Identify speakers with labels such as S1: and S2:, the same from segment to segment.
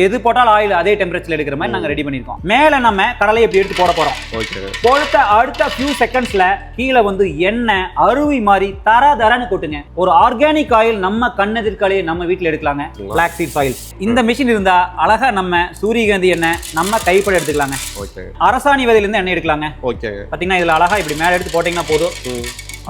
S1: எது போட்டாலும் ஆயில் அதே டெம்பரேச்சர்ல எடுக்கிற மாதிரி நாங்க ரெடி பண்ணிருக்கோம் மேல நம்ம கடலை எப்படி எடுத்து போட போறோம். போட்ட அடுத்த ஃபியூ செகண்ட்ஸ்ல கீழே வந்து எண்ணெய் அருவி மாதிரி தர தரன்னு கொட்டுங்க. ஒரு ஆர்கானிக் ஆயில் நம்ம கண்ணெதிர்காலையே நம்ம வீட்ல எடுக்கலாங்க. பிளாக் சீட் ஆயில் இந்த மிஷின் இருந்தா அழகா நம்ம சூரியகாந்தி எண்ணெய் நம்ம கைப்பட எடுத்துக்கலாங்க. அரசாணி விதையில இருந்து எண்ணெய் எடுக்கலாங்க. பாத்தீங்கன்னா இதுல அழகா இப்படி மேல எடுத்து போட்டீங்கன்னா போதும்.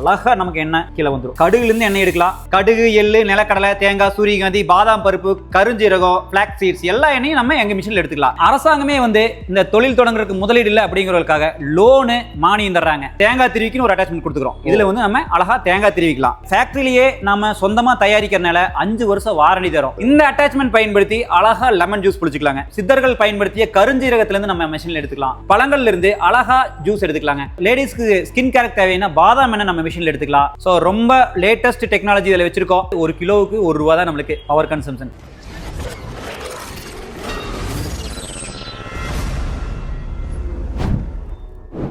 S1: அழகா நமக்கு எண்ணெய் கீழே வந்துடும் கடுகுல இருந்து எண்ணெய் எடுக்கலாம். கடுகு எள்ளு நிலக்கடலை தேங்காய் சூரியகாந்தி பாதாம் பருப்பு கருஞ்சீரகம் பிளாக் சீட்ஸ் எல்லா எண்ணெயும் நம்ம எங்க மிஷின்ல எடுத்துக்கலாம். அரசாங்கமே வந்து இந்த தொழில் தொடங்குறதுக்கு முதலீடு இல்லை அப்படிங்கிறதுக்காக லோனு மானியம் தர்றாங்க. தேங்காய் திருவிக்குன்னு ஒரு அட்டாச்மெண்ட் கொடுத்துக்கிறோம். இதுல வந்து நம்ம அழகா தேங்காய் திருவிக்கலாம். ஃபேக்டரியிலேயே நம்ம சொந்தமா தயாரிக்கிறதுனால அஞ்சு வருஷம் வாரண்டி தரும். இந்த அட்டாச்மெண்ட் பயன்படுத்தி அழகா லெமன் ஜூஸ் குடிச்சுக்கலாங்க சித்தர்கள் பயன்படுத்திய கருஞ்சீரகத்துல இருந்து நம்ம மிஷின்ல எடுத்துக்கலாம். பழங்கள்ல இருந்து அழகா ஜூஸ் எடுத்துக்கலாங்க. லேடிஸ்க்கு ஸ்கின் கேருக்கு தேவையான பாதாம் எண்ணெய் நம்ம மிஷின்ல எடுத்துக்கலாம். ஸோ ரொம்ப லேட்டஸ்ட் டெக்னாலஜி இதில் வச்சிருக்கோம். ஒரு கிலோவுக்கு ஒரு ரூபா தான் நம்மளுக்கு பவர் கன்சம்ஷன்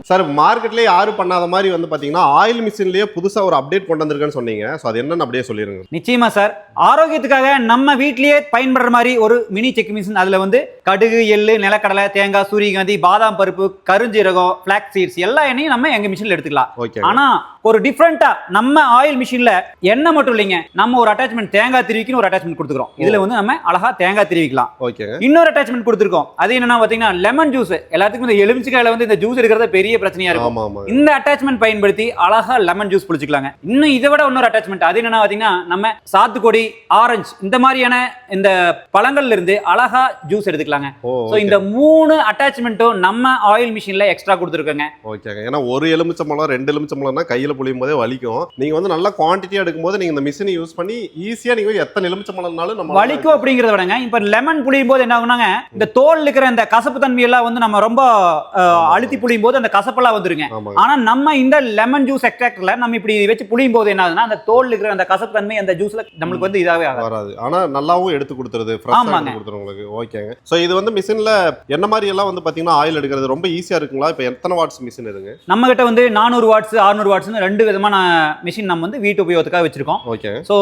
S2: சார் மார்க்கெட்லயே யாரும் பண்ணாத மாதிரி வந்து பாத்தீங்கன்னா ஆயில் மிஷின்லயே புதுசா ஒரு அப்டேட் கொண்டு வந்திருக்குன்னு சொன்னீங்க. ஸோ அது என்னன்னு அப்படியே சொல்லிருங்க.
S1: நிச்சயமா சார் ஆரோக்கியத்துக்காக நம்ம வீட்லயே பயன்படுற மாதிரி ஒரு மினி செக் மிஷின் அதுல வந்து கடுகு எள்ளு நிலக்கடலை தேங்காய் சூரியகாந்தி பாதாம் பருப்பு கருஞ்சீரகம் பிளாக் சீட்ஸ் எல்லா எண்ணெயும் நம்ம எங்க மிஷின்ல எடுத்துக்கலாம்.
S2: ஓகே
S1: ஆனா ஒரு டிஃப்ரெண்டா நம்ம ஆயில் மிஷின்ல எண்ணெய் மட்டும் இல்லைங்க நம்ம ஒரு அட்டாச்மெண்ட் தேங்காய் திருவிக்குன்னு ஒரு அட்டாச்மெண்ட் கொடுத்துக்கிறோம். இதுல வந்து நம்ம அழகா தேங்காய் திருவிக்கலாம்.
S2: ஓகேங்க
S1: இன்னொரு அட்டாச்மெண்ட் கொடுத்துருக்கோம். அது என்னன்னா பாத்தீங்கன்னா லெமன் ஜூஸ் எல்லாத்துக்கும் இந்த எலுமிச்சைக்காயில வந்து இந்த ஜூஸ் எடுக்கிறத பெரிய பிரச்சனையா இருக்கும். இந்த அட்டாச்மெண்ட் பயன்படுத்தி அழகா லெமன் ஜூஸ் குடிச்சுக்கலாங்க இன்னும் இதை விட இன்னொரு அட்டாச்மெண்ட் அது என்னன்னா பாத்தீங்கன்னா நம்ம சாத்துக்குடி ஆரஞ்சு இந்த மாதிரியான இந்த பழங்கள்ல இருந்து அழகா ஜூஸ் எடுத்துக்கலாங்க. இந்த மூணு அட்டாச்மெண்ட்டும் நம்ம ஆயில் மிஷின்ல எக்ஸ்ட்ரா கொடுத்துருக்கோங்க.
S2: ஓகேங்க. ஏன்னா ஒரு எலுமிச்சம்பழம் ரெண்டு எலுமிச்சம்பழம்னா கையில புளியும் போதே வலிக்கும். நீங்க வந்து நல்லா குவான்டிட்டியா எடுக்கும்போது நீங்க இந்த மிஷினை யூஸ் பண்ணி ஈஸியா நீங்க எத்தனை எலுமிச்சம்பழம்னாலும் நம்ம
S1: வலிக்கும் அப்படிங்கறத விடங்க. இப்ப லெமன் புளியும் போது என்ன ஆகுனாங்க? இந்த தோல் இருக்கிற இந்த கசப்பு தன்மை எல்லாம் வந்து நம்ம ரொம்ப அழுத்தி புளியும் போது அந்த கசப்பெல்லாம் வந்துருங்க.
S2: ஆமாங்க.
S1: ஆனா நம்ம இந்த லெமன் ஜூஸ் எக்ஸ்ட்ராக்டர்ல நம்ம இப்படி வச்சு புளியும் போது என்ன ஆகுதுன்னா அந்த தோல் இருக்கிற அந்த கசப்பு தன்மை அந்த ஜூஸ்ல நம்மளுக்கு வந்து இதாவே ஆகாது.
S2: வராது. ஆனா நல்லாவும் எடுத்து கொடுத்துருது. ஃப்ரெஷ்ஷாக கொடுத்துரும் உங்களுக்கு ஓகேங்க ஸோ இது வந்து மிஷின்ல என்ன மாதிரி எல்லாம் வந்து பாத்தீங்கன்னா ஆயில் எடுக்கிறது? ரொம்ப ஈஸியா இருக்குங்களா? இப்போ எத்தனை வாட்ஸ் மிஷின் இருக்கு
S1: நம்ம கிட்ட வந்து நானூறு வாட்ஸ் 600 வாட்ஸ்னு ரெண்டு விதமான மிஷின் நம்ம வந்து வீட்டு உபயோகத்துக்காக வச்சிருக்கோம்.
S2: ஓகே
S1: ஸோ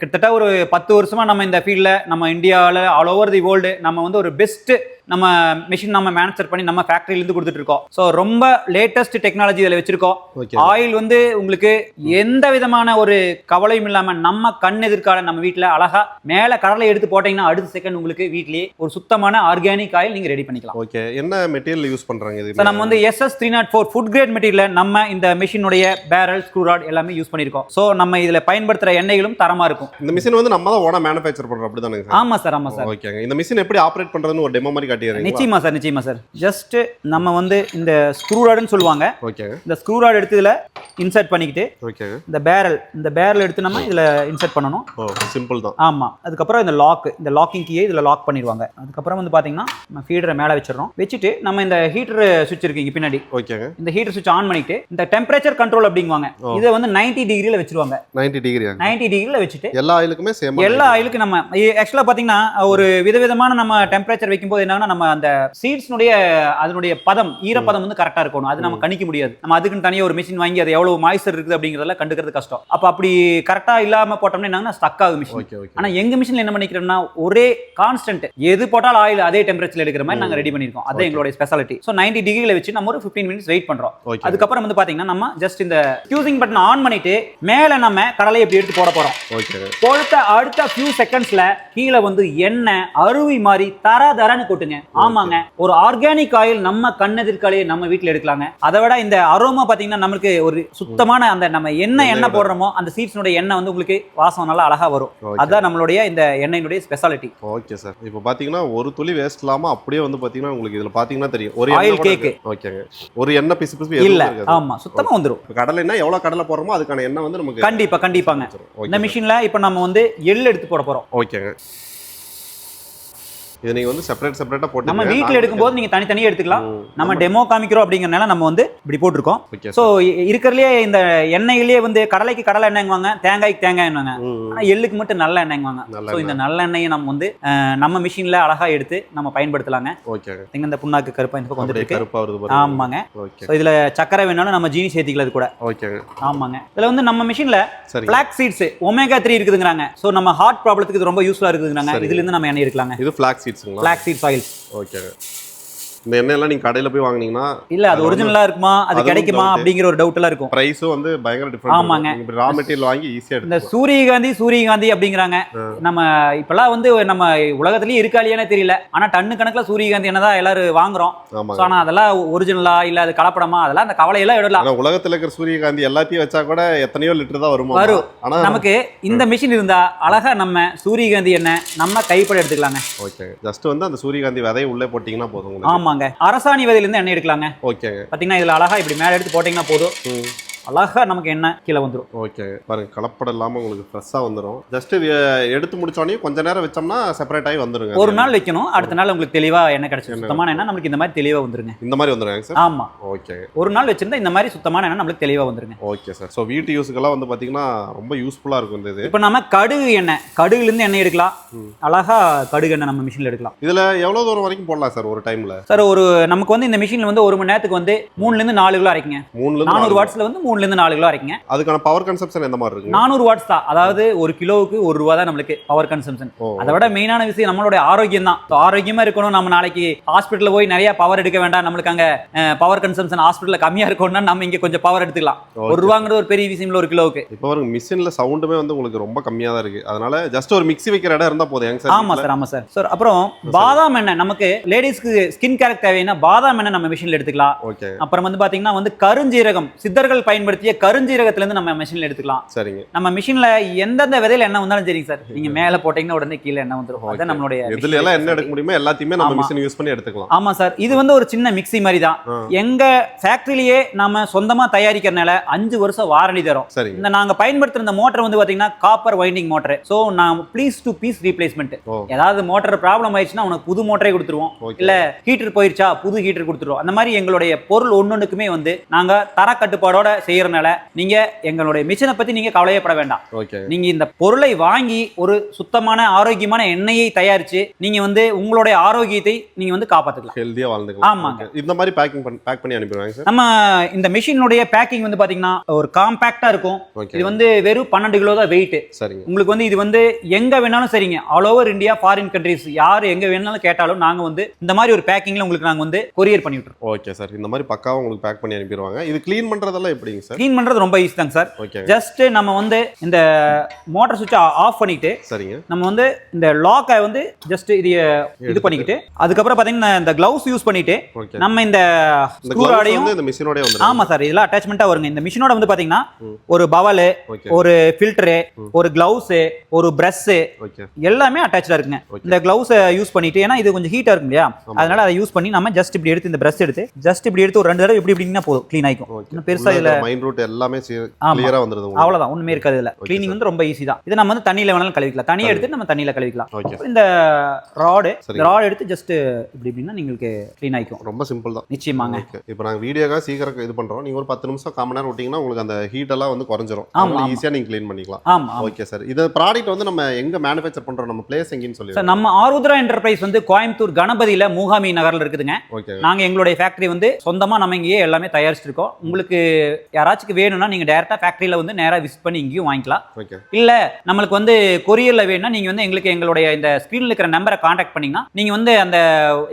S1: கிட்டத்தட்ட ஒரு பத்து வருஷமா நம்ம இந்த ஃபீல்டில் நம்ம இந்தியாவில் ஆல் ஓவர் தி வேர்ல்டு நம்ம வந்து ஒரு பெஸ்ட் நம்ம மிஷின் நம்ம மேனுஃபேக்சர் பண்ணி நம்ம ஃபேக்டரியிலேருந்து கொடுத்துட்டு இருக்கோம் ஸோ ரொம்ப லேட்டஸ்ட் டெக்னாலஜி இதில் வச்சிருக்கோம். ஆயில் வந்து உங்களுக்கு எந்த விதமான ஒரு கவலையும் இல்லாம நம்ம கண் எதிர்கால நம்ம வீட்ல அழகா மேல கடலை எடுத்து போட்டீங்கன்னா அடுத்த செகண்ட் உங்களுக்கு வீட்லயே ஒரு சுத்தமான ஆர்கானிக் ஆயில் நீங்க ரெடி பண்ணிக்கலாம்.
S2: ஓகே என்ன மெட்டீரியல் யூஸ் பண்றாங்க
S1: ஸோ
S2: இது
S1: நம்ம வந்து SS three nought four food grade material நம்ம இந்த மிஷினுடைய பேரல் ஸ்க்ரூ ராட் எல்லாமே யூஸ் பண்ணியிருக்கோம். ஸோ நம்ம இதுல பயன்படுத்துற எண்ணெய்களும் தரமா இருக்கும்.
S2: இந்த மிஷின் வந்து நம்ம தான் ஓனா மேனுஃபேக்சர் பண்றோம். அப்படிதானங்க சார்?
S1: ஆமா சார் ஆமா சார்.
S2: ஓகேங்க இந்த மிஷின் எப்படி ஆப்ரேட் பண்றதுன்னு ஒரு டெமோ மாதிரி காட்டிடுறீங்க
S1: நிச்சயமா சார் நிச்சயமா சார். ஜஸ்ட் நம்ம வந்து இந்த ஸ்க்ரூ ராடுன்னு சொல்லுவாங்க.
S2: ஓகேங்க
S1: இந்த ஸ்க்ரூ ராட் எடுத்து இதுல இன்சர்ட் பண்ணிக்கிட்டு
S2: ஓகேங்க
S1: இந்த பேரல் இந்த பேரல் எடுத்து நம்ம இதுல இன்சர்ட் பண்ணணும்.
S2: ஓ சிம்பிள் தான்.
S1: ஆமா. அதுக்கப்புறம் இந்த லாக் இந்த லாக்கிங் கீயை இதுல லாக் பண்ணிடுவாங்க. அதுக்கப்புறம் வந்து பாத்தீங்கன்னா நம்ம ஃபீடரை மேல வச்சிடறோம். வச்சுட்டு நம்ம இந்த ஹீட்டர் சுவிட்ச் இருக்கு இங்க பின்னாடி.
S2: ஓகேங்க
S1: இந்த ஹீட்டர் சுவிட்ச் ஆன் பண்ணிட்டு இந்த டெம்பரேச்சர் கண்ட்ரோல் அப்படிங்குவாங்க. இதை வந்து 90 டிகிரில வச்சிருவாங்க.
S2: 90 டிகிரி
S1: 90 டிகிரில வச்சுட்டு
S2: எல்லா ஆயிலுக்குமே சேம்
S1: எல்லா ஆயிலுக்கு நம்ம ஆக்சுவலா பாத்தீங்கன்னா ஒரு விதவிதமான நம்ம டெம்பரேச்சர் வைக்கும்போது என்னன்னா நம்ம அந்த சீட்ஸ்னுடைய அதனுடைய பதம் ஈரப்பதம் வந்து கரெக்டா இருக்கணும். அது நம்ம கணிக்க முடியாது. நம்ம அதுக்குன்னு தனியா ஒரு மிஷின் வாங்கி அது எவ்வளவு மாய்ச்சர் இருக்குது அப்படிங்கறதெல்லாம் கண்டுக்கிறது கஷ்டம். அப்ப அப்படி கரெக்டா இல்லாம போட்டோம்னா என்னன்னா ஸ்டக் ஆகும் மிஷின்
S2: ஓகே ஓகே.
S1: ஆனா எங்க மிஷின்ல என்ன பண்ணிக்கிறோம்னா ஒரே கான்ஸ்டன்ட் எது போட்டாலும் ஆயில் அதே டெம்பரேச்சர்ல எடுக்கிற மாதிரி நாங்க ரெடி பண்ணிருக்கோம் அது
S2: Okay.
S1: எங்களுடைய ஸ்பெஷாலிட்டி ஸோ நைன்டி டிகிரில வச்சு நம்ம ஒரு 15 மினிட்ஸ் வெயிட் பண்றோம்.
S2: ஓகே.
S1: அதுக்கப்புறம் வந்து பாத்தீங்கன்னா நம்ம ஜஸ்ட் இந்த ஃபியூசிங் பட்டன் ஆன் பண்ணிட்டு மேல நம்ம கடலை எப்படி எடுத்து போட
S2: ஓகேங்க
S1: போட்ட அடுத்த ஃபியூ செகண்ட்ஸ்ல கீழே வந்து எண்ணெய் அருவி மாதிரி தர தரன்னு கொட்டுங்க. ஆமாங்க. ஒரு ஆர்கானிக் ஆயில் நம்ம கண்ணெதிர்காலையே நம்ம வீட்ல எடுக்கலாங்க. அதை விட இந்த அரோமா பாத்தீங்கன்னா நம்மளுக்கு ஒரு சுத்தமான அந்த நம்ம என்ன எண்ணெய் போடுறோமோ அந்த சீட்ஸ்னுடைய எண்ணெய் வந்து உங்களுக்கு வாசம் நல்லா அழகா வரும். அதுதான் நம்மளுடைய இந்த எண்ணெயினுடைய ஸ்பெஷாலிட்டி
S2: ஓகே சார். இப்போ பாத்தீங்கன்னா ஒரு துளி வேஸ்ட் இல்லாம அப்படியே வந்து பாத்தீங்கன்னா உங்களுக்கு இதுல பாத்தீங்கன்னா தெரியும். ஒரு
S1: cake.
S2: இருக்கு. ஓகேங்க. ஒரு எண்ணெய் பிசு பிசு
S1: இல்ல.
S2: எதுவும் இருக்காது.
S1: ஆமா. சுத்தமா வந்துரும்.
S2: இப்போ கடலைன்னா எவ்வளவு கடலை போடுறோமோ அதுக்கான எண்ணெய் வந்து நமக்கு
S1: கண்டிப்பா கண்டிப்பாங்க. இந்த மிஷின்ல இப்ப நம்ம வந்து எள்ளு எடுத்து போட போறோம்.
S2: ஓகேங்க. இது நீங்க வந்து செப்பரேட் செப்பரேட்டா போட்டு
S1: நம்ம வீட்ல எடுக்கும்போது நீங்க தனித்தனியா எடுத்துக்கலாம். நம்ம டெமோ காமிக்கிறோம் அப்படிங்கறனால நம்ம வந்து இப்படி போட்டிருக்கோம்.
S2: ஓகே
S1: ஸோ இருக்கிறதுலே இந்த எண்ணெயிலேயே வந்து கடலைக்கு கடலை எண்ணெய்வாங்க தேங்காய்க்கு தேங்காய் எண்ணெய்ங்க ஆனா எள்ளுக்கு மட்டும் நல்ல எண்ணெய்வாங்க
S2: நல்ல
S1: ஸோ இந்த நல்ல எண்ணெயை நம்ம வந்து நம்ம மிஷின்ல அழகா எடுத்து நம்ம பயன்படுத்தலாங்க. இங்க இந்த புண்ணாக்கு கருப்பா இந்த பக்கம் வந்துருக்கு ஆமாங்க.
S2: ஓகே
S1: ஸோ இதுல சக்கரை வேணாலும் நம்ம ஜீனி சேர்த்திக்கலாம் இது கூட.
S2: ஓகேங்க
S1: ஆமாங்க. இதுல வந்து நம்ம மிஷின்ல பிளாக் சீட்ஸ் ஒமேகா த்ரீ இருக்குதுங்கிறாங்க. ஸோ நம்ம ஹார்ட் ப்ராப்ளத்துக்கு இது ரொம்ப யூஸ்ஃபுல்லா இருக்குதுங்கிறாங்க.
S2: சரி.
S1: இதுல இருந்து நம்ம எண்ணெய் எடுக்கலாங்க.
S2: இது ஃபிளாக் சீட் சீட்ஸுங்களா
S1: பிளாக் சீட்ஸ் ஆயில்ஸ்
S2: ஓகேங்க இந்த எண்ணெயெல்லாம் நீங்க கடையில போய் வாங்குனீங்கன்னா
S1: இல்ல அது ஒரிஜினலா இருக்குமா? அது கிடைக்குமா. அப்படிங்கிற ஒரு டவுட் எல்லாம் இருக்கும்.
S2: பிரைஸும் வந்து பயங்கர டிஃபரெண்ட்
S1: ஆமாங்க.
S2: ரா மெட்டீரியல் வாங்கி ஈஸியா
S1: இந்த சூரியகாந்தி சூரியகாந்தி அப்படிங்கிறாங்க. நம்ம இப்பெல்லாம் வந்து நம்ம உலகத்திலயும் இருக்கா இல்லையானே தெரியல. ஆனா டன்னு கணக்குல சூரியகாந்தி என்னதான் எல்லாரும் வாங்குறோம். ஸோ ஆனா அதெல்லாம் ஒரிஜினலா இல்ல அது கலப்படமா? அதெல்லாம் அந்த கவலையெல்லாம் விடலாம்.
S2: உலகத்துல இருக்கிற சூரியகாந்தி எல்லாத்தையும் வச்சா கூட எத்தனையோ லிட்டர் தான் வருமா?
S1: வரும்.
S2: ஆனா
S1: நமக்கு இந்த மிஷின் இருந்தா அழகா நம்ம சூரியகாந்தி எண்ணெய் நம்ம கைப்பட எடுத்துக்கலாங்க.
S2: ஓகே ஜஸ்ட் வந்து அந்த சூரியகாந்தி விதையை உள்ளே போட்டீங்கன்னா போதும் உங்களுக்கு.
S1: ஆமாங்க அரசாணி விதையில இருந்து எண்ணெய் எடுக்கலாங்க.
S2: ஓகேங்க
S1: பாத்தீங்கன்னா இதுல அழகா இப்படி மேல எடுத்து போட்டீங்கன்னா போதும். அழகா நமக்கு எண்ணெய் கீழே வந்துரும்.
S2: ஓகே பாருங்க கலப்படம் இல்லாம உங்களுக்கு ஃப்ரெஷ்ஷாக வந்துடும் ஜஸ்ட் எடுத்து முடிச்சோடனே கொஞ்ச நேரம் வச்சோம்னா செப்பரேட் ஆகி வந்துருங்க.
S1: ஒரு நாள் வைக்கணும் அடுத்த நாள் உங்களுக்கு தெளிவா எண்ணெய் கிடைச்சிடும் சுத்தமான எண்ணெய் நம்மளுக்கு இந்த மாதிரி தெளிவா வந்துருங்க.
S2: இந்த மாதிரி வந்துருங்க சார்?
S1: ஆமா.
S2: ஓகே
S1: ஒரு நாள் வச்சிருந்தா இந்த மாதிரி சுத்தமான எண்ணெய் நம்மளுக்கு தெளிவா வந்துருங்க.
S2: ஓகே சார் ஸோ வீட்டு யூஸுக்கெல்லாம் வந்து பார்த்தீங்கன்னா ரொம்ப யூஸ்ஃபுல்லாக இருக்கும் இந்த இது.
S1: இப்போ நம்ம கடுகு எண்ணெய் கடுகுல இருந்து எண்ணெய் எடுக்கலாம். அழகா கடுகு எண்ணெய் நம்ம மிஷின்ல எடுக்கலாம்.
S2: இதில் எவ்வளோ தூரம் வரைக்கும் போடலாம் சார் ஒரு டைமில்
S1: சார் ஒரு நமக்கு வந்து இந்த மிஷின்ல வந்து ஒரு மணி நேரத்துக்கு வந்து மூணுல இருந்து நாலு கிலோ அரைக்குங்க. நானூறு
S2: மூணுலேருந்து
S1: வாட்ஸ்ல வந்து மூணுல இருந்து நாலு கிலோ அரைக்குங்க.
S2: அதுக்கான பவர் கன்சப்ஷன் எந்த மாதிரி இருக்குங்க?
S1: நானூறு வாட்ஸ் தான். அதாவது ஒரு கிலோவுக்கு ஒரு ரூபா தான் நம்மளுக்கு பவர் கன்சம்ஷன் அதை விட மெயினான விஷயம் நம்மளோட ஆரோக்கியம் தான். ஆரோக்கியமா இருக்கணும். நம்ம நாளைக்கு ஹாஸ்பிட்டல்ல போய் நிறைய பவர் எடுக்க வேண்டாம். நம்மளுக்கு அங்க பவர் கன்சம்ஷன் ஹாஸ்பிட்டல்ல கம்மியா இருக்கணும்னா நம்ம இங்க கொஞ்சம் பவர் எடுத்துக்கலாம். ஒரு ரூபாங்கிறது ஒரு பெரிய விஷயம் ஒரு கிலோவுக்கு.
S2: இப்போ பாருங்க மிஷினில் சவுண்டுமே வந்து உங்களுக்கு ரொம்ப கம்மியாக தான் இருக்கு. அதனால ஜஸ்ட் ஒரு மிக்ஸி வைக்கிற இடம் இருந்தால் போதும்.
S1: ஆமா
S2: சார்
S1: ஆமா சார் சார் அப்புறம் பாதாம் எண்ணெய். நமக்கு லேடிஸ்க்கு ஸ்கின் கேருக்கு தேவைன்னா பாதாம் எண்ணெய் நம்ம மிஷின்ல எடுத்துக்கலாம்.
S2: ஓகே
S1: அப்புறம் வந்து பாத்தீங்கன்னா வந்து கருஞ்சீரகம். சித்தர்கள் பயன்படுத்திய கருஞ்சீரகத்துல இருந்து நம்ம மிஷின்ல எடுத்துக்கலாம்.
S2: சரிங்க.
S1: நம்ம மிஷின்ல எந்தெந்த விதையில எண்ணெய் வந்தாலும் சரிங்க சார். நீங்க மேல போட்டீங்கன்னா உடனே கீழே வந்துரும். அதுதான் நம்மளுடைய machine.
S2: எல்லாம் என்ன எடுக்க முடியுமோ எல்லாத்தையுமே நம்ம. மிஷின் யூஸ் பண்ணி எடுத்துக்கலாம்.
S1: ஆமா சார். இது வந்து ஒரு சின்ன மிக்ஸி மாதிரி தான். எங்க ஃபேக்டரியிலேயே நம்ம சொந்தமா தயாரிக்கிறனால அஞ்சு வருஷம் வாரண்டி தரோம்.
S2: சரிங்க.
S1: இந்த நாங்க பயன்படுத்துற இந்த மோட்டர் வந்து பாத்தீங்கன்னா காப்பர் வைண்டிங் மோட்டர் சோ நான் ப்ளீஸ் டு பீஸ் ரீப்ளேஸ்மெண்ட் ஏதாவது மோட்டர் ப்ராப்ளம் ஆயிடுச்சுன்னா உனக்கு புது மோட்டரே கொடுத்துருவோம். இல்ல ஹீட்டர் போயிருச்சா புது ஹீட்டர் கொடுத்துருவோம். அந்த மாதிரி எங்களுடைய பொருள் ஒன்னொன்றுக்குமே வந்து நாங்க தர கட்டுப்பாடோட செய்யறனால நீங்க எங்களுடைய மிஷினை பத்தி நீங்க கவலையப்பட வேண்டாம்.
S2: ஓகே.
S1: நீங்க இந்த பொருளை வாங்கி ஒரு சுத்தமான ஆரோக்கியமான எண்ணெயை தயாரிச்சு நீங்க வந்து உங்களுடைய ஆரோக்கியத்தை நீங்க வந்து காப்பாத்துக்கலாம்.
S2: ஹெல்தியா வாழ்ந்துக்கலாம்.
S1: ஆமாங்க.
S2: இந்த மாதிரி பேக்கிங் பேக் பண்ணி அனுப்பிடுவாங்க சார்?
S1: நம்ம இந்த மிஷினுடைய பேக்கிங் வந்து பாத்தீங்கன்னா ஒரு காம்பாக்டா இருக்கும். இது வந்து வெறும் பன்னெண்டு கிலோ தான் வெயிட்
S2: சரிங்க.
S1: உங்களுக்கு வந்து இது வந்து எங்க வேணாலும் சரிங்க. All over India foreign countries யார் எங்க வேணாலும் கேட்டாலும் நாங்க வந்து இந்த மாதிரி ஒரு பேக்கிங்ல உங்களுக்கு நாங்க வந்து கொரியர் பண்ணி விட்டுருவோம்.
S2: ஓகே சார் இந்த மாதிரி பக்காவா உங்களுக்கு பேக் பண்ணி அனுப்பிடுவாங்க. இது க்ளீன் பண்றதெல்லாம் எப்படிங்க சார்
S1: க்ளீன் பண்றது ரொம்ப ஈஸி தாங்க சார்
S2: ஓகே
S1: ஜஸ்ட் நம்ம வந்து இந்த மோட்டார் சுவிட்ச் ஆஃப் பண்ணிட்டு
S2: சரிங்க.
S1: நம்ம வந்து இந்த லாக்கை வந்து ஜஸ்ட் இது இது பண்ணிக்கிட்டு அதுக்கப்புறம் பாத்தீங்கன்னா இந்த கிளவுஸ் யூஸ் பண்ணிட்டு நம்ம இந்த
S2: இந்த
S1: ஸ்க்ரூ
S2: gloves
S1: ஆடையும்
S2: வந்து இந்த மிஷினோட வந்துரும்.
S1: ஆமா சார் இதெல்லாம் அட்டாச்மெண்ட்டா வருங்க. இந்த மிஷினோட வந்து பாத்தீங்கன்னா
S2: ம்.
S1: ஒரு பவலு ஒரு ஃபில்டரு ஒரு கிளவுஸ் ஒரு பிரஷ்
S2: ஓகே
S1: எல்லாமே அட்டாச்சா இருக்குங்க. இந்த கிளவுஸை யூஸ் பண்ணிட்டு ஏன்னா இது கொஞ்சம் ஹீட்டா இருக்கும் இல்லையா. அதனால அதை யூஸ் பண்ணி நம்ம ஜஸ்ட் இப்படி எடுத்து இந்த பிரஷ் எடுத்து ஜஸ்ட் இப்படி எடுத்து ஒரு ரெண்டு தடவை இப்படி இப்படிங்கன்னா போதும் க்ளீன் ஆயிக்கும்.
S2: ஓகே
S1: இன்னும் பெருசா இதுல
S2: லைன் ரூட் எல்லாமே கிளியரா வந்துருது
S1: அவ்வளவுதான். ஒண்ணுமே இருக்காது இதுல. கிளீனிங் வந்து ரொம்ப ஈஸி தான். இது நம்ம வந்து தண்ணியில வேணாலும் கழுவிக்கலாம். தனியா எடுத்து நம்ம தண்ணியில கழுவிக்கலாம். இந்த ராடு இந்த ராடு எடுத்து ஜஸ்ட் இப்படி இப்படின்னா உங்களுக்கு கிளீன் ஆயிக்கும்.
S2: ரொம்ப சிம்பிள் தான்.
S1: நிச்சயமாங்க.
S2: இப்போ நாங்க வீடியோக்காக சீக்கிரம் இது பண்றோம். நீங்க ஒரு பத்து நிமிஷம் காமன் நேரம் விட்டீங்கன்னா உங்களுக்கு அந்த ஹீட் எல்லாம் வந்து குறைஞ்சிரும்.
S1: ஆமா
S2: ஈஸியா நீங்க கிளீன் பண்ணிக்கலாம்.
S1: ஆமா
S2: ஓகே சார் இந்த ப்ராடக்ட் வந்து நம்ம எங்க மேனுஃபேக்சர் பண்றோம்? நம்ம பிளேஸ் எங்கன்னு சொல்லி
S1: சார் நம்ம ஆருத்ரா என்டர்பிரைஸ் வந்து கோயம்புத்தூர் கணபதியில மூகாமி நகரில் இருக்குதுங்க. நாங்க எங்களுடைய ஃபேக்டரி வந்து சொந்தமா நம்ம இங்கேயே எல்லாமே தயாரிச்சிருக்கோம். உங்களுக்கு யாராச்சும் வேணும்னா நீங்க டைரக்டா ஃபேக்டரியில வந்து நேரா விசிட் பண்ணி இங்கேயும் வாங்கிக்கலாம். இல்ல நம்மளுக்கு வந்து கொரியர்ல வேணும்னா நீங்க வந்து எங்களுக்கு எங்களுடைய இந்த ஸ்கிரீன்ல இருக்கிற நம்பரை காண்டாக்ட் பண்ணீங்கன்னா நீங்க வந்து அந்த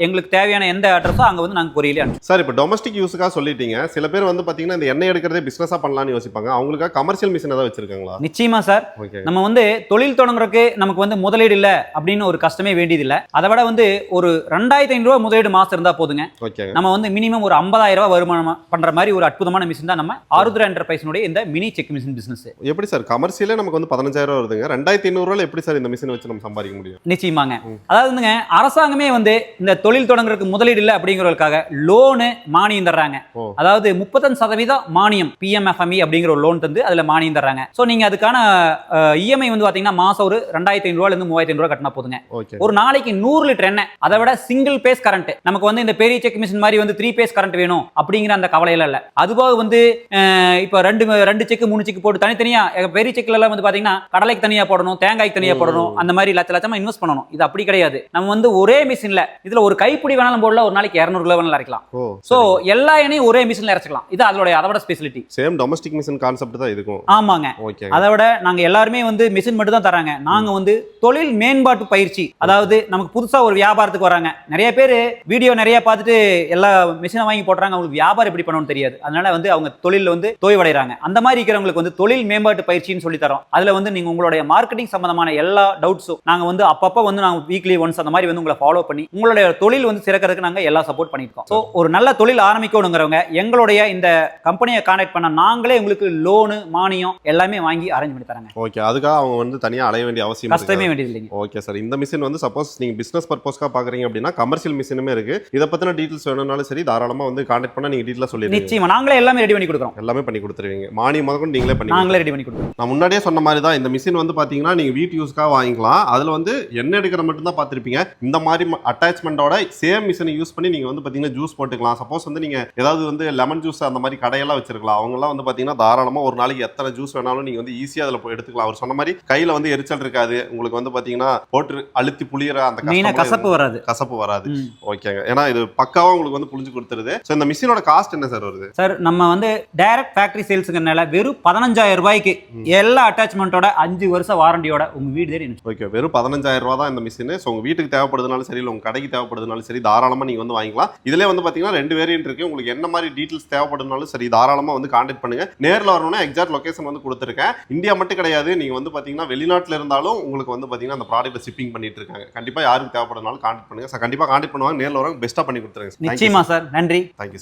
S1: எங்களுக்கு தேவையான எந்த அட்ரஸோ அங்க வந்து நாங்க கொரியர்ல அனுப்பி
S2: சார் இப்போ டொமஸ்டிக் யூஸுக்காக சொல்லிட்டீங்க. சில பேர் வந்து பாத்தீங்கன்னா இந்த எண்ணெய் எடுக்கிறதே பிசினஸா பண்ணலாம்னு யோசிப்பாங்க. அவங்களுக்காக கமர்ஷியல் மிஷின் ஏதாவது வச்சிருக்காங்களா?
S1: நிச்சயமா சார். நம்ம வந்து தொழில் தொடங்குறதுக்கு நமக்கு வந்து முதலீடு இல்ல அப்படின்னு ஒரு கஷ்டமே வேண்டியது இல்ல. அதை விட வந்து ஒரு ரெண்டாயிரத்தி ஐநூறு ரூபாய் முதலீடு மாசம் இருந்தா போதுங்க. நம்ம வந்து மினிமம் ஒரு 50000 ரூபாய் வருமானம் பண்ற மாதிரி ஒரு அற்புதமான மிஷின் தான் நம்ம ஆருத்ரா என்டர்பிரைஸினுடைய இந்த மினி செக் மிஷின் பிசினஸ்
S2: எப்படி சார்? கமர்ஷியலே நமக்கு வந்து பதினஞ்சாயிரம் வருதுங்க. ரெண்டாயிரத்தி ஐநூறுவால எப்படி சார் இந்த மிஷின் வச்சு நம்ம சம்பாதிக்க முடியும்?
S1: நிச்சயமாங்க. அதாவது வந்துங்க அரசாங்கமே வந்து இந்த தொழில் தொடங்குறதுக்கு முதலீடு இல்லை அப்படிங்கிறதுக்காக லோனு மானியம் தர்றாங்க. அதாவது முப்பத்தஞ்சு சதவீதம் மானியம் பிஎம்எஃப்எம்இ E அப்படிங்கிற ஒரு லோன் தந்து அதுல மானியம் தர்றாங்க. ஸோ நீங்க அதுக்கான இஎம்ஐ வந்து பாத்தீங்கன்னா மாசம் ஒரு ரெண்டாயிரத்தி ஐநூறுவால இருந்து மூவாயிரத்தி ஐநூறுவா கட்டினா போதுங்க. ஒரு நாளைக்கு நூறு லிட்டர் எண்ணெய் அதை விட சிங்கிள் பேஸ் கரண்ட் நமக்கு வந்து இந்த பெரிய செக் மிஷின் மாதிரி வந்து த்ரீ பேஸ் கரண்ட் வேணும் அப்படிங்கிற அந்த கவலையில இல்ல. அதுபோக வந்து இப்போ ரெண்டு ரெண்டு செக் மூணு செக் போட்டு தனித்தனியா எங்க பெரிய செக்ல எல்லாம் வந்து பாத்தீங்கன்னா கடலைக்கு தனியா போடணும் தேங்காய்க்கு தனியா போடணும் அந்த மாதிரி லட்ச லட்சமா இன்வெஸ்ட் பண்ணணும். இது அப்படி கிடையாது. நம்ம வந்து ஒரே மிஷின்ல இதுல ஒரு கைப்பிடி வேணாலும் போடல ஒரு நாளைக்கு இரநூறு கிலோ வேணாலும் அரைக்கலாம். சோ எல்லா எண்ணெயும் ஒரே மிஷின்ல இறச்சிக்கலாம் இது அதோட அதோட speciality
S2: same domestic machine concept தான் இதுக்கும்.
S1: ஆமாங்க.
S2: ஓகே
S1: அதை விட நாங்க எல்லாருமே வந்து மிஷின் மட்டும் தான் தராங்க நாங்க வந்து தொழில் மேம்பாட்டு பயிற்சி. அதாவது நமக்கு புதுசா ஒரு வியாபாரத்துக்கு வராங்க. நிறைய பேர் வீடியோ நிறைய பார்த்துட்டு எல்லா மிஷினை வாங்கி போடுறாங்க. அவங்களுக்கு வியாபாரம் எப்படி பண்ணணும்னு தெரியாது. அதனால வந்து அவங்க தொழில் வந்து தோய்வடைறாங்க அந்த மாதிரி இருக்கிறவங்களுக்கு வந்து தொழில் மேம்பாட்டு பயிற்சின்னு சொல்லி தரோம். அதுல வந்து நீங்க உங்களுடைய மார்க்கெட்டிங் சம்பந்தமான எல்லா டவுட்ஸும் நாங்க வந்து அப்பப்போ வந்து நாங்க வீக்லி ஒன்ஸ் அந்த மாதிரி வந்து உங்களை ஃபாலோ பண்ணி உங்களுடைய தொழில் வந்து சிறக்கிறதுக்கு நாங்க எல்லா சப்போர்ட் பண்ணியிருக்கோம். ஸோ ஒரு நல்ல தொழில் ஆரம்பிக்கணுங்கிறவங்க எங்களுடைய இந்த கம்பெனியை கான்டாக்ட் பண்ண நாங்களே உங்களுக்கு லோனு மானியம் எல்லாமே வாங்கி அரேஞ்ச் பண்ணி தராங்க.
S2: ஓகே அதுக்காக அவங்க வந்து தனியா அலைய வேண்டிய அவசியம்
S1: கஷ்டமே
S2: இருக்காது.
S1: வேண்டியது இல்லைங்க.
S2: ஓகே சார் இந்த மிஷின் வந்து சப்போஸ் நீங்க பிசினஸ் பர்பஸ்க்காக பாக்குறீங்க அப்படின்னா கமர்ஷியல் மிஷினுமே இருக்கு. இதை பத்தின டீடைல்ஸ் வேணும்னாலும் சரி தாராளமா வந்து கான்டாக்ட் பண்ணா நீங்க டீட்டெயிலாக சொல்லிடுவீங்க.
S1: நிச்சயமா. நாங்களே எல்லாமே ரெடி பண்ணி கொடுக்குறோம்.
S2: எல்லாமே பண்ணி கொடுத்துருவீங்க. மானியம் முதற்கொண்டு நீங்களே பண்ணி
S1: நாங்களே ரெடி பண்ணி கொடுக்குறோம்
S2: நான் முன்னாடியே சொன்ன மாதிரி தான் இந்த மிஷின் வந்து பாத்தீங்கன்னா நீங்க வீட்டு யூஸ்க்காக வாங்கிக்கலாம். அதுல வந்து எண்ணெய் எடுக்கிற மட்டும் தான் பார்த்திருப்பீங்க. இந்த மாதிரி அட்டாச்மெண்டோட சேம் மிஷினை யூஸ் பண்ணி நீங்க வந்து பாத்தீங்கன்னா ஜூஸ் போட்டுக்கலாம். சப்போஸ் வந்து நீங்க ஏதாவது வந்து லெமன் ஜூஸ் அந்த மாதிரி கடையெல்லாம் வச்சிருக்கலாம். அவங்க எல்லாம் வந்து பாத்தீங்கன்னா தாராளமா ஒரு நாளைக்கு எத்தனை ஜூஸ் வேணாலும் நீங்க வந்து ஈஸியா அதுல போய் எடுத்துக்கலாம். அவர் சொன்ன மாதிரி கையில வந்து எரிச்சல் இருக்காது. உங்களுக்கு வந்து பாத்தீங்கன்னா போட்டு அழுத்தி புளியற அந்த
S1: கசப்பு வராது.
S2: கசப்பு வராது. ஓகேங்க ஏன்னா இது பக்காவா உங்களுக்கு வந்து புரிஞ்சு கொடுத்துருது. ஸோ இந்த மிஷினோட காஸ்ட் என்ன சார் வருது?
S1: சார் நம்ம வந்து டைரக்ட் ஃபேக்டரி சேல்ஸுங்கிறனால வெறும் பதினஞ்சாயிரம் ரூபாய்க்கு எல்லா அட்டாச்மெண்ட்டோட அஞ்சு வருஷம் வாரண்டியோட உங்க வீடு தேடி
S2: ஓகே வெறும் பதினஞ்சாயிரம் ரூபா தான் இந்த மிஷின் ஸோ உங்க வீட்டுக்கு தேவைப்படுதுனாலும் சரி இல்லை உங்க கடைக்கு தேவைப்படுதுனாலும் சரி தாராளமா நீங்க வந்து வாங்கிக்கலாம். இதுல வந்து பாத்தீங்கன்னா ரெண்டு வேரியன்ட் இருக்கு. உங்களுக்கு என்ன மாதிரி டீடைல்ஸ் தேவைப்படுதுனாலும் சரி தாராளமா வந்து கான்டாக்ட் பண்ணுங்க. நேர்ல வரணும்னா எக்ஸாக்ட் லொகேஷன் வந்து கொடுத்துருக்கேன். இந்தியா மட்டும் கிடையாது. நீங்க வந்து பாத்தீங்கன்னா வெளிநாட்டுல இருந்தாலும் உங்களுக்கு வந்து பாத்தீங்கன்னா அந்த ப்ராடக்ட் ஷிப்பிங் பண்ணிட்டு இருக்காங்க. கண்டிப்பா யாருக்கு தேவைப்படுறதுனாலும் கான்டாக்ட் பண்ணுங்க. So, கண்டிப்பா கான்டாக்ட் பண்ணுவாங்க. நேர்ல வரவங்க பெஸ்ட்டா பண்ணி கொடுத்துருங்க.
S1: நிச்சயமா சார் நன்றி.
S2: தேங்க்யூ